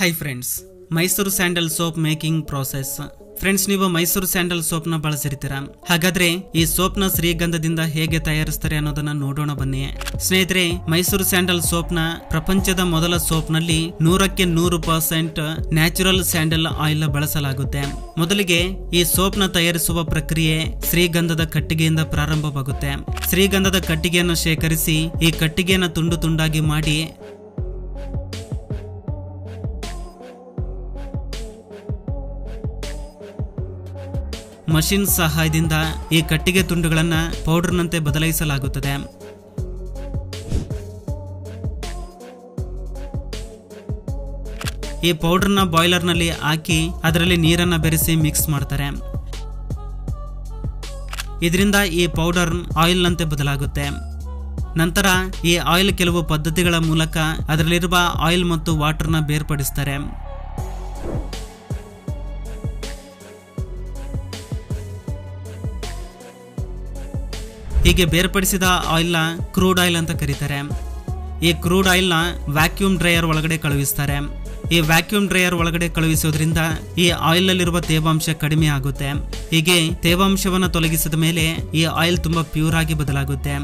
Hi friends Mysuru sandal soap making process friends ನೀವು Mysuru sandal ಸೋಪ್ನ ಬಳಸಿರ್ತೀರಾ? ಹಾಗಾದ್ರೆ ಈ ಸೋಪ್ನ ಶ್ರೀಗಂಧದಿಂದ ಹೇಗೆ ತಯಾರಿಸ್ತಾರೆ ಅನ್ನೋದನ್ನ ನೋಡೋಣ ಬನ್ನಿ. ಸ್ನೇಹಿತರೆ ಮೈಸೂರು ಸ್ಯಾಂಡಲ್ ಸೋಪ್ನ ಪ್ರಪಂಚದ ಮೊದಲ ಸೋಪ್ನಲ್ಲಿ ನೂರಕ್ಕೆ ನೂರು ಪರ್ಸೆಂಟ್ ನ್ಯಾಚುರಲ್ ಸ್ಯಾಂಡಲ್ ಆಯಿಲ್ ಬಳಸಲಾಗುತ್ತೆ. ಮೊದಲಿಗೆ ಈ ಸೋಪ್ನ ತಯಾರಿಸುವ ಪ್ರಕ್ರಿಯೆ ಶ್ರೀಗಂಧದ ಕಟ್ಟಿಗೆಯಿಂದ ಪ್ರಾರಂಭವಾಗುತ್ತೆ. ಶ್ರೀಗಂಧದ ಕಟ್ಟಿಗೆಯನ್ನು ಶೇಖರಿಸಿ ಈ ಕಟ್ಟಿಗೆಯನ್ನು ತುಂಡು ತುಂಡಾಗಿ ಮಾಡಿ ಮಷಿನ್ ಸಹಾಯದಿಂದ ಈ ಕಟ್ಟಿಗೆ ತುಂಡುಗಳನ್ನು ಪೌಡರ್ನಂತೆ ಬದಲಾಯಿಸಲಾಗುತ್ತದೆ. ಈ ಪೌಡರ್ನ ಬಾಯ್ಲರ್ನಲ್ಲಿ ಹಾಕಿ ಅದರಲ್ಲಿ ನೀರನ್ನ ಬೆರೆಸಿ ಮಿಕ್ಸ್ ಮಾಡ್ತಾರೆ. ಇದರಿಂದ ಈ ಪೌಡರ್ ಆಯಿಲ್ನಂತೆ ಬದಲಾಗುತ್ತೆ. ನಂತರ ಈ ಆಯಿಲ್ ಕೆಲವು ಪದ್ಧತಿಗಳ ಮೂಲಕ ಅದರಲ್ಲಿರುವ ಆಯಿಲ್ ಮತ್ತು ವಾಟರ್ನ ಬೇರ್ಪಡಿಸ್ತಾರೆ. ಹೀಗೆ ಬೇರ್ಪಡಿಸಿದ ಆಯಿಲ್ನ ಕ್ರೂಡ್ ಆಯಿಲ್ ಅಂತ ಕರೀತಾರೆ. ಈ ಕ್ರೂಡ್ ಆಯಿಲ್ನ ವ್ಯಾಕ್ಯೂಮ್ ಡ್ರೈಯರ್ ಒಳಗಡೆ ಕಳುಹಿಸ್ತಾರೆ. ಈ ವ್ಯಾಕ್ಯೂಮ್ ಡ್ರೈಯರ್ ಒಳಗಡೆ ಕಳುಹಿಸೋದ್ರಿಂದ ಈ ಆಯಿಲ್ನಲ್ಲಿರುವ ತೇವಾಂಶ ಕಡಿಮೆ ಆಗುತ್ತೆ. ಹೀಗೆ ತೇವಾಂಶವನ್ನು ತೊಲಗಿಸಿದ ಮೇಲೆ ಈ ಆಯಿಲ್ ತುಂಬಾ ಪ್ಯೂರ್ ಆಗಿ ಬದಲಾಗುತ್ತೆ.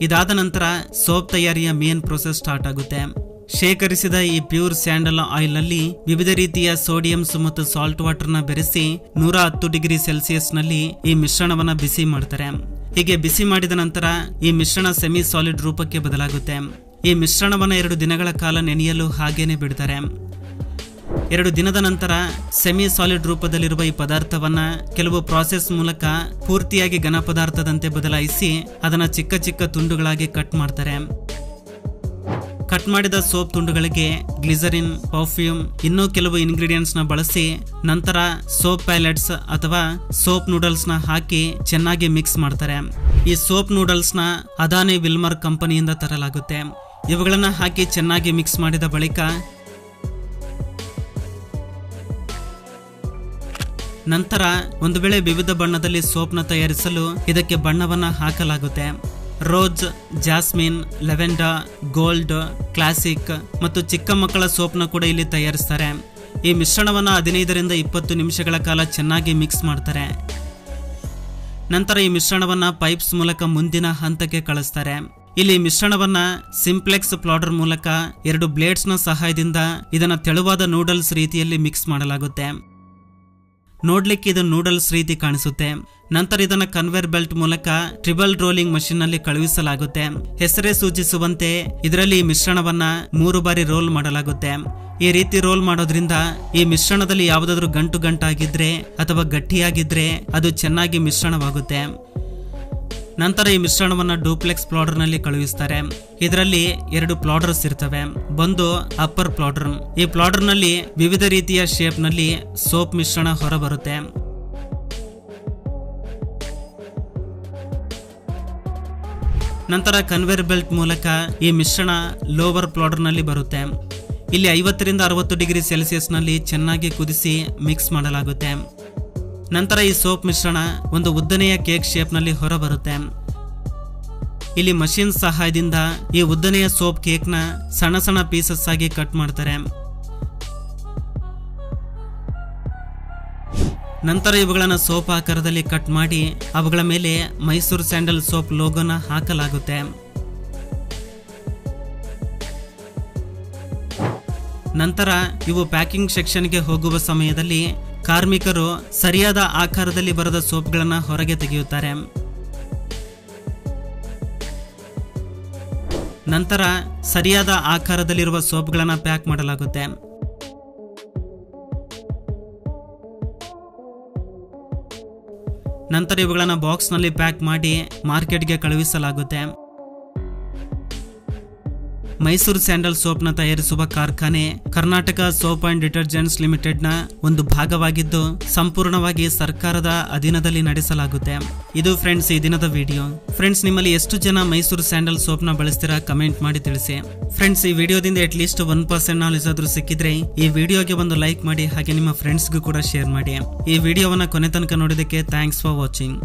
ಇದಾದ ನಂತರ ಸೋಪ್ ತಯಾರಿಯ ಮೇನ್ ಪ್ರೊಸೆಸ್ ಸ್ಟಾರ್ಟ್ ಆಗುತ್ತೆ. ಶೇಖರಿಸಿದ ಈ ಪ್ಯೂರ್ ಸ್ಯಾಂಡಲ್ ಆಯಿಲ್ನಲ್ಲಿ ವಿವಿಧ ರೀತಿಯ ಸೋಡಿಯಂಸ್ ಮತ್ತು ಸಾಲ್ಟ್ ವಾಟರ್ನ ಬೆರೆಸಿ ನೂರ ಹತ್ತು ಡಿಗ್ರಿ ಸೆಲ್ಸಿಯಸ್ನಲ್ಲಿ ಈ ಮಿಶ್ರಣವನ್ನ ಬಿಸಿ ಮಾಡ್ತಾರೆ. ಹೀಗೆ ಬಿಸಿ ಮಾಡಿದ ನಂತರ ಈ ಮಿಶ್ರಣ ಸೆಮಿ ಸಾಲಿಡ್ ರೂಪಕ್ಕೆ ಬದಲಾಗುತ್ತೆ. ಈ ಮಿಶ್ರಣವನ್ನ ಎರಡು ದಿನಗಳ ಕಾಲ ನೆನೆಯಲು ಹಾಗೇನೆ ಬಿಡ್ತಾರೆ. ಎರಡು ದಿನದ ನಂತರ ಸೆಮಿ ಸಾಲಿಡ್ ರೂಪದಲ್ಲಿರುವ ಈ ಪದಾರ್ಥವನ್ನ ಕೆಲವು ಪ್ರಾಸೆಸ್ ಮೂಲಕ ಪೂರ್ತಿಯಾಗಿ ಘನ ಪದಾರ್ಥದಂತೆ ಬದಲಾಯಿಸಿ ಅದನ್ನ ಚಿಕ್ಕ ಚಿಕ್ಕ ತುಂಡುಗಳಾಗಿ ಕಟ್ ಮಾಡ್ತಾರೆ. ಕಟ್ ಮಾಡಿದ ಸೋಪ್ ತುಂಡುಗಳಿಗೆ ಗ್ಲಿಸರಿನ್, ಪರ್ಫ್ಯೂಮ್, ಇನ್ನೂ ಕೆಲವು ಇಂಗ್ರೀಡಿಯೆಂಟ್ಸ್ನ ಬಳಸಿ ನಂತರ ಸೋಪ್ ಪ್ಯಾಲೆಟ್ಸ್ ಅಥವಾ ಸೋಪ್ ನೂಡಲ್ಸ್ನ ಹಾಕಿ ಚೆನ್ನಾಗಿ ಮಿಕ್ಸ್ ಮಾಡ್ತಾರೆ. ಈ ಸೋಪ್ ನೂಡಲ್ಸ್ನ ಅದಾನಿ ವಿಲ್ಮರ್ ಕಂಪನಿಯಿಂದ ತರಲಾಗುತ್ತೆ. ಇವುಗಳನ್ನ ಹಾಕಿ ಚೆನ್ನಾಗಿ ಮಿಕ್ಸ್ ಮಾಡಿದ ಬಳಿಕ ನಂತರ ಒಂದು ವೇಳೆ ವಿವಿಧ ಬಣ್ಣದಲ್ಲಿ ಸೋಪ್ನ ತಯಾರಿಸಲು ಇದಕ್ಕೆ ಬಣ್ಣವನ್ನ ಹಾಕಲಾಗುತ್ತೆ. Rose, jasmine lavender gold, classic ಮತ್ತು ಚಿಕ್ಕ ಮಕ್ಕಳ ಸೋಪ್ನ ಕೂಡ ಇಲ್ಲಿ ತಯಾರಿಸ್ತಾರೆ. ಈ ಮಿಶ್ರಣವನ್ನು ಹದಿನೈದರಿಂದ ಇಪ್ಪತ್ತು ನಿಮಿಷಗಳ ಕಾಲ ಚೆನ್ನಾಗಿ ಮಿಕ್ಸ್ ಮಾಡ್ತಾರೆ. ನಂತರ ಈ ಮಿಶ್ರಣವನ್ನ ಪೈಪ್ಸ್ ಮೂಲಕ ಮುಂದಿನ ಹಂತಕ್ಕೆ ಕಳಿಸ್ತಾರೆ. ಇಲ್ಲಿ ಮಿಶ್ರಣವನ್ನ ಸಿಂಪ್ಲೆಕ್ಸ್ ಪ್ಲಾಡರ್ ಮೂಲಕ ಎರಡು ಬ್ಲೇಡ್ಸ್ನ ಸಹಾಯದಿಂದ ಇದನ್ನು ತೆಳುವಾದ ನೂಡಲ್ಸ್ ರೀತಿಯಲ್ಲಿ ಮಿಕ್ಸ್ ಮಾಡಲಾಗುತ್ತೆ. ನೋಡ್ಲಿಕ್ಕೆ ಇದು ನೂಡಲ್ಸ್ ರೀತಿ ಕಾಣಿಸುತ್ತೆ. ನಂತರ ಇದನ್ನು ಕನ್ವೇರ್ ಬೆಲ್ಟ್ ಮೂಲಕ ಟ್ರಿಬಲ್ ರೋಲಿಂಗ್ ಮಷಿನ್ನಲ್ಲಿ ಕಳುಹಿಸಲಾಗುತ್ತೆ. ಹೆಸರೇ ಸೂಚಿಸುವಂತೆ ಇದರಲ್ಲಿ ಈ ಮಿಶ್ರಣವನ್ನ ಮೂರು ಬಾರಿ ರೋಲ್ ಮಾಡಲಾಗುತ್ತೆ. ಈ ರೀತಿ ರೋಲ್ ಮಾಡೋದ್ರಿಂದ ಈ ಮಿಶ್ರಣದಲ್ಲಿ ಯಾವುದಾದ್ರೂ ಗಂಟು ಗಂಟಾಗಿದ್ರೆ ಅಥವಾ ಗಟ್ಟಿಯಾಗಿದ್ರೆ ಅದು ಚೆನ್ನಾಗಿ ಮಿಶ್ರಣವಾಗುತ್ತೆ. ನಂತರ ಈ ಮಿಶ್ರಣವನ್ನು ಡೂಪ್ಲೆಕ್ಸ್ ಪ್ಲಾಡರ್ನಲ್ಲಿ ಕಳುಹಿಸ್ತಾರೆ. ಇದರಲ್ಲಿ ಎರಡು ಪ್ಲಾಡರ್ಸ್ ಇರ್ತವೆ. ಒಂದು ಅಪ್ಪರ್ ಪ್ಲಾಡರ್. ಈ ಪ್ಲಾಡರ್ನಲ್ಲಿ ವಿವಿಧ ರೀತಿಯ ಶೇಪ್ನಲ್ಲಿ ಸೋಪ್ ಮಿಶ್ರಣ ಹೊರಬರುತ್ತೆ. ನಂತರ ಕನ್ವೇರ್ ಬೆಲ್ಟ್ ಮೂಲಕ ಈ ಮಿಶ್ರಣ ಲೋವರ್ ಪ್ಲಾಡರ್ನಲ್ಲಿ ಬರುತ್ತೆ. ಇಲ್ಲಿ ಐವತ್ತರಿಂದ ಅರವತ್ತು ಡಿಗ್ರಿ ಸೆಲ್ಸಿಯಸ್ನಲ್ಲಿ ಚೆನ್ನಾಗಿ ಕುದಿಸಿ ಮಿಕ್ಸ್ ಮಾಡಲಾಗುತ್ತೆ. ನಂತರ ಈ ಸೋಪ್ ಮಿಶ್ರಣ ಒಂದು ಉದ್ದನೆಯ ಕೇಕ್ ಶೇಪ್ನಲ್ಲಿ ಹೊರಬರುತ್ತೆ. ಇಲ್ಲಿ ಮಷಿನ್ ಸಹಾಯದಿಂದ ಈ ಉದ್ದನೆಯ ಸೋಪ್ ಕೇಕ್ನ ಸಣ್ಣ ಸಣ್ಣ ಪೀಸಸ್ ಆಗಿ ಕಟ್ ಮಾಡ್ತಾರೆ. ನಂತರ ಇವುಗಳನ್ನು ಸೋಪ್ ಆಕಾರದಲ್ಲಿ ಕಟ್ ಮಾಡಿ ಅವುಗಳ ಮೇಲೆ ಮೈಸೂರು ಸ್ಯಾಂಡಲ್ ಸೋಪ್ ಲೋಗೋನ ಹಾಕಲಾಗುತ್ತೆ. ನಂತರ ಇವು ಪ್ಯಾಕಿಂಗ್ ಸೆಕ್ಷನ್ಗೆ ಹೋಗುವ ಸಮಯದಲ್ಲಿ ಕಾರ್ಮಿಕರು ಸರಿಯಾದ ಆಕಾರದಲ್ಲಿ ಬರದ ಸೋಪ್ಗಳನ್ನು ಹೊರಗೆ ತೆಗೆಯುತ್ತಾರೆ. ನಂತರ ಸರಿಯಾದ ಆಕಾರದಲ್ಲಿರುವ ಸೋಪ್ಗಳನ್ನು ಪ್ಯಾಕ್ ಮಾಡಲಾಗುತ್ತೆ. ನಂತರ ಇವುಗಳನ್ನು ಬಾಕ್ಸ್ನಲ್ಲಿ ಪ್ಯಾಕ್ ಮಾಡಿ ಮಾರ್ಕೆಟ್ಗೆ ಕಳುಹಿಸಲಾಗುತ್ತೆ. ಮೈಸೂರು ಸ್ಯಾಂಡಲ್ ಸೋಪ್ನ ತಯಾರಿಸುವ ಕಾರ್ಖಾನೆ ಕರ್ನಾಟಕ ಸೋಪ್ ಅಂಡ್ ಡಿಟರ್ಜೆಂಟ್ಸ್ ಲಿಮಿಟೆಡ್ನ ಒಂದು ಭಾಗವಾಗಿದ್ದು, ಸಂಪೂರ್ಣವಾಗಿ ಸರ್ಕಾರದ ಅಧೀನದಲ್ಲಿ ನಡೆಸಲಾಗುತ್ತೆ. ಇದು ಫ್ರೆಂಡ್ಸ್, ಈ ದಿನದ ವಿಡಿಯೋ. ಫ್ರೆಂಡ್ಸ್, ನಿಮ್ಮಲ್ಲಿ ಎಷ್ಟು ಜನ ಮೈಸೂರು ಸ್ಯಾಂಡಲ್ ಸೋಪ್ನ ಬಳಸ್ತೀರಾ ಕಮೆಂಟ್ ಮಾಡಿ ತಿಳಿಸಿ. ಫ್ರೆಂಡ್ಸ್, ಈ ವಿಡಿಯೋದಿಂದ at least one percent knowledge ಆದ್ರೂ ಸಿಕ್ಕಿದ್ರೆ ಈ ವಿಡಿಯೋಗೆ ಒಂದು ಲೈಕ್ ಮಾಡಿ ಹಾಗೆ ನಿಮ್ಮ ಫ್ರೆಂಡ್ಸ್ಗೂ ಕೂಡ ಶೇರ್ ಮಾಡಿ. ಈ ವಿಡಿಯೋವನ್ನ ಕೊನೆ ತನಕ ನೋಡಿದಕ್ಕೆ ಥ್ಯಾಂಕ್ಸ್ ಫಾರ್ ವಾಚಿಂಗ್